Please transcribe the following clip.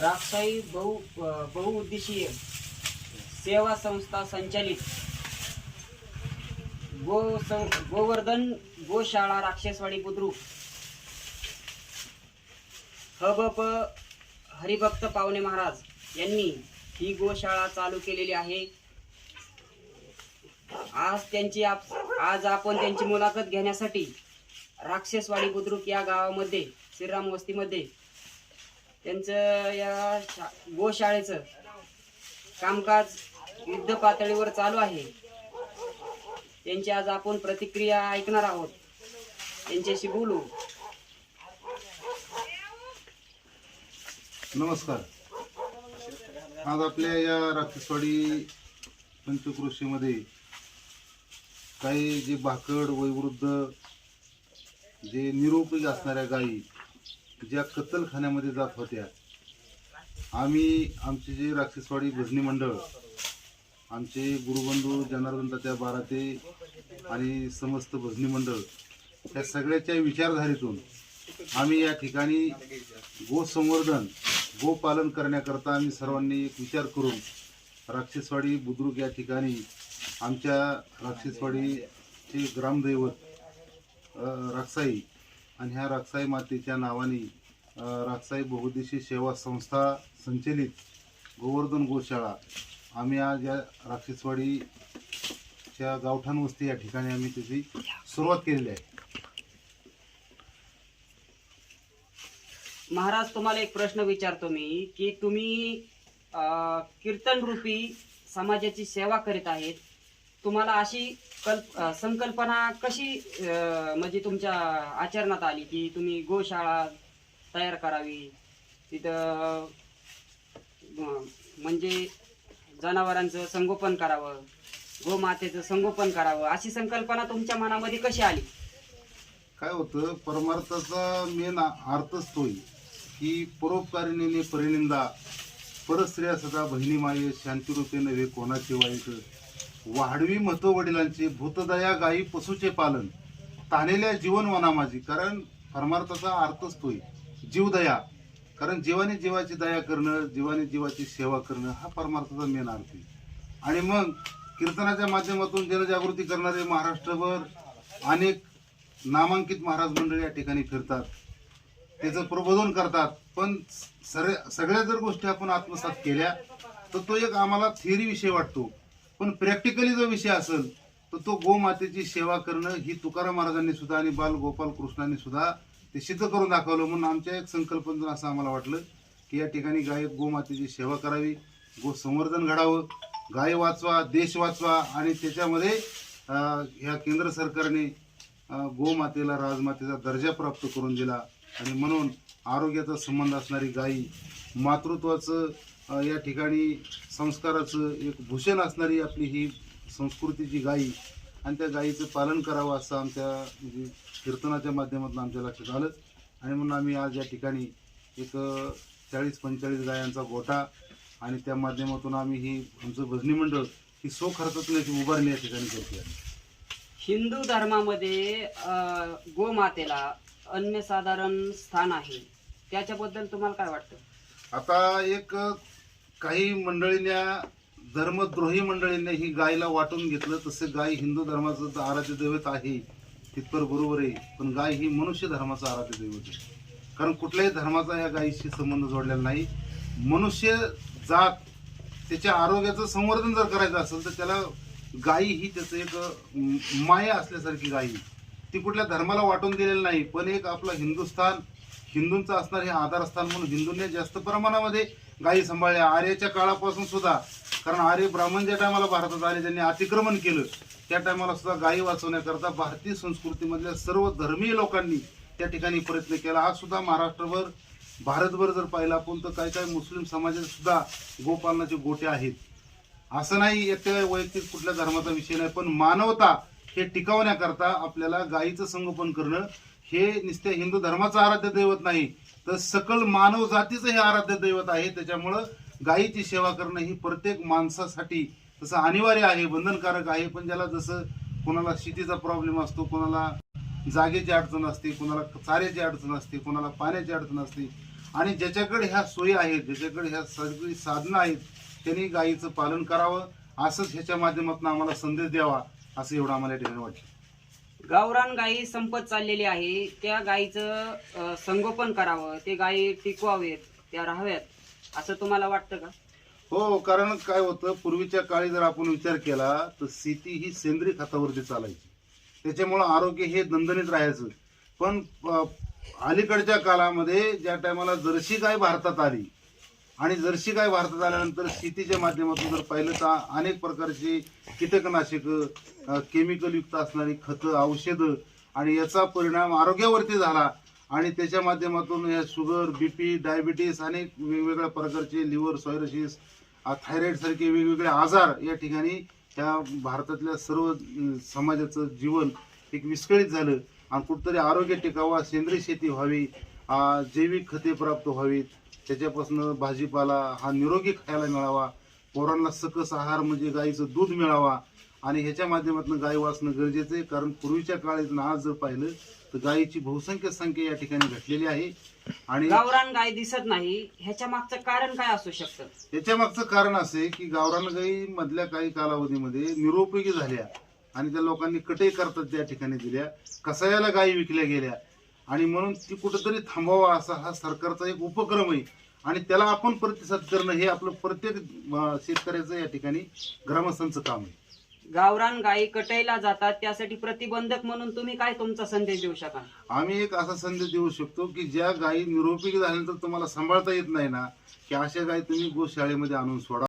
राक्षाई बहु बहुउद्देशीय सेवा संस्था संचालित. गो सं गोवर्धन गोशाळा राक्षसवाडी बुद्रुक. हबप हरिभक्त पावणे महाराज यांनी ही गोशाळा चालू केलेली आहे. आज त्यांची आप आज आपण त्यांची मुलाखत घेण्यासाठी राक्षसवाडी बुद्रुक या गावामध्ये श्रीराम वस्तीमध्ये त्यांचं या गोशाळेचं कामकाज युद्ध पातळीवर चालू आहे. त्यांची आज आपण प्रतिक्रिया ऐकणार आहोत. त्यांच्याशी बोलू. नमस्कार. आज आपल्या या राक्षसवाडी पंचकृषीमध्ये काही जे भाकड वयवृद्ध जे निरोपयोगी असणाऱ्या गायी ज्या कत्तलखान्यामध्ये जात होत्या आम्ही आमचे जे राक्षसवाडी भजनी मंडळ आमचे गुरुबंधू जनार्दन तात्या बाराते आणि समस्त भजनी मंडळ त्या सगळ्याच्या विचारधारेतून आम्ही या ठिकाणी गोसंवर्धन गोपालन करण्याकरता आम्ही सर्वांनी एक विचार करून राक्षसवाडी बुद्रुक या ठिकाणी आमच्या राक्षसवाडीचे ग्रामदैवत राक्षाई आणि ह्या राक्षाई मातेच्या नावाने राक्षाई बहुउद्देशीय सेवा संस्था संचलित गोवर्धन गोशाळा. आम्ही आज या राक्षसवाडीच्या गावठाण वस्ती या ठिकाणी आम्ही त्याची सुरुवात केलेली आहे. महाराज तुम्हाला एक प्रश्न विचारतो मी की तुम्ही अं, कीर्तन रूपी समाजाची सेवा करीत आहेत तुम्हाला अशी कल्प संकल्पना कशी अं, म्हणजे तुमच्या आचरणात आली की तुम्ही गोशाळा तयार करावी? तिथं म्हणजे जनावरांचं संगोपन करावं गोमातेचं संगोपन करावं अशी संकल्पना तुमच्या मनामध्ये कशी आली? काय होतं परमार्थाचा मेन अर्थच तोय की परोपकारिणीने परिनिंदा परस्त्रिया सदा बहिणी माये शांतिरूपे नव्हे कोणाचे वाईट वाढवी महत्त्व वडिलांचे भूतदया गायी पशुचे पालन तानेल्या जीवनवना माझी कारण परमार्थाचा अर्थच तोय जीवदया. कारण जीवाने जीवाची दया करणं जीवाने जीवाची सेवा करणं हा परमार्थाचा मेन अर्थ आहे. आणि मग कीर्तनाच्या माध्यमातून जनजागृती करणारे महाराष्ट्रभर अनेक नामांकित महाराज मंडळी या ठिकाणी फिरतात. त्याचं प्रबोधन करतात. पण सर सगळ्या जर गोष्टी आपण आत्मसात केल्या तर तो एक आम्हाला थिअरी विषय वाटतो. पण प्रॅक्टिकली जो विषय असेल तर तो गोमातेची सेवा करणं ही तुकाराम महाराजांनी सुद्धा आणि बाल गोपाल कृष्णांनी सुद्धा ते सिद्ध करून दाखवलं म्हणून आमच्या एक संकल्पनेतून असं आम्हाला वाटलं की या ठिकाणी गाय गोमातेची सेवा करावी गो संवर्धन घडावं गाय वाचवा देश वाचवा आणि त्याच्यामध्ये ह्या केंद्र सरकारने गोमातेला राजमातेचा दर्जा प्राप्त करून दिला. आणि म्हणून आरोग्याचा संबंध असणारी गायी मातृत्वाचं या ठिकाणी संस्काराचं एक भूषण असणारी आपली ही संस्कृतीची गायी आणि त्या गायीचं पालन करावं असं आमच्या म्हणजे कीर्तनाच्या माध्यमातून आमच्या लक्षात आलं. आणि म्हणून आम्ही आज या ठिकाणी एक चाळीस पंचेचाळीस गायांचा गोठा आणि त्या माध्यमातून आम्ही ही आमचं भजनी मंडळ ही सो खर्चातून याची उभारणी या ठिकाणी करते हिंदू धर्मामध्ये गोमातेला अनन्यसाधारण स्थान आहे. त्याच्याबद्दल तुम्हाला काय वाटतं? आता एक काही मंडळींना धर्मद्रोही मंडळींनी ही गायला वाटून घेतलं. तसे गाय हिंदू धर्माचं तर आराध्य दैवत आहे. तिथपर बरोबर आहे. पण गाय ही मनुष्य धर्माचं आराध्य दैवत आहे. कारण कुठल्याही धर्माचा या गायीशी संबंध जोडलेला नाही. मनुष्य जात त्याच्या आरोग्याचं संवर्धन जर करायचं असेल तर त्याला गायी ही त्याचं एक माया असल्यासारखी गायी. ती कुठल्या धर्माला वाटून दिलेलं नाही. पण एक आपलं हिंदुस्थान हिंदूंचं असणार हे आधारस्थान म्हणून हिंदूंनी जास्त प्रमाणामध्ये गायी सांभाळल्या. आर्याच्या काळापासून सुद्धा कारण आर्य ब्राह्मण ज्या टायमाला भारतात आले त्यांनी अतिक्रमण केलं त्या टायमाला सुद्धा गायी वाचवण्याकरता भारतीय संस्कृतीमधल्या सर्व धर्मीय लोकांनी त्या ठिकाणी प्रयत्न केला. आज सुद्धा महाराष्ट्रभर भारतभर जर पाहिलं आपण तर काही काही मुस्लिम समाजात सुद्धा गोपालनाचे गोटे आहेत. असं नाही एकट्या वैयक्तिक कुठल्या धर्माचा विषय नाही पण मानवता हे टिकवण्याकरता आपल्याला गायीचं संगोपन करणं हे नुसत्या हिंदू धर्माचं आराध्य दैवत नाही तर सकल मानव जातीचं हे आराध्य दैवत आहे. त्याच्यामुळं गायीची सेवा करणं ही प्रत्येक माणसासाठी तसं अनिवार्य आहे बंधनकारक आहे. पण ज्याला जसं कोणाला शेतीचा प्रॉब्लेम असतो कोणाला जागेची अडचण असते कोणाला चाऱ्याची अडचण असते कोणाला पाण्याची अडचण असते आणि ज्याच्याकडे ह्या सोयी आहेत ज्याच्याकडे ह्या सगळी साधनं आहेत त्यांनी गायीचं पालन करावं असंच ह्याच्या माध्यमातून आम्हाला संदेश द्यावा असं एवढं आम्हाला या ठिकाणी वाटतं. गावरान गायी संपत चाललेली आहे. त्या गायीचं संगोपन करावं. ते गायी टिकवावेत त्या राहाव्यात असं तुम्हाला वाटतं का? हो कारण काय होतं पूर्वीच्या काळी जर आपण विचार केला तर शेती ही सेंद्रिय खतावरती चालायची. त्याच्यामुळं आरोग्य हे दणदणीत राहायचं. पण अलीकडच्या काळामध्ये ज्या टायमाला जर्सी गाय भारतात आली आणि जर्शी गाय भारतात आल्यानंतर शेतीच्या माध्यमातून जर पाहिलं तर अनेक प्रकारची कीटकनाशकं केमिकलयुक्त असणारी खतं औषधं आणि याचा परिणाम आरोग्यावरती झाला. आणि त्याच्या माध्यमातून या शुगर बी पी डायबिटीस अनेक वेगवेगळ्या प्रकारचे लिव्हर सॉयरसिस थायरॉईडसारखे वेगवेगळे आजार या ठिकाणी ह्या भारतातल्या सर्व समाजाचं जीवन एक विस्कळीत झालं. आणि कुठंतरी आरोग्य टिकावा सेंद्रिय शेती व्हावी जैविक खते प्राप्त व्हावीत. त्याच्यापासून भाजीपाला हा निरोगी खायला मिळावा. पोरांना सकस आहार म्हणजे गाईचं दूध मिळावा. आणि ह्याच्या माध्यमातून गाय वाचणं गरजेचं आहे. कारण पूर्वीच्या काळात आज जर पाहिलं तर गायीची बहुसंख्य संख्या या ठिकाणी घटलेली आहे. आणि गावरान गाय दिसत नाही. ह्याच्या मागचं कारण काय असू शकतं? याच्या मागचं कारण असं की गावरान गाई मधल्या काही कालावधीमध्ये निरुपयोगी झाल्या. आणि त्या लोकांनी कटई करतात त्या ठिकाणी दिल्या. कसायाला गायी विकल्या गेल्या? आणि म्हणून ती कुठंतरी थांबवा असा हा सरकारचा एक उपक्रम आहे. आणि त्याला आपण प्रतिसाद करणं हे आपलं प्रत्येक शेतकऱ्याचं या ठिकाणी ग्रामस्थांचं काम आहे. गावरान गायी कटाईला जातात त्यासाठी प्रतिबंधक म्हणून तुम्ही काय तुमचा संदेश देऊ शकाल? आम्ही एक असा संदेश देऊ शकतो की ज्या गायी निरोपयोगी झाल्यानंतर तुम्हाला सांभाळता येत नाही ना की अशा गायी तुम्ही गोशाळेमध्ये आणून सोडा.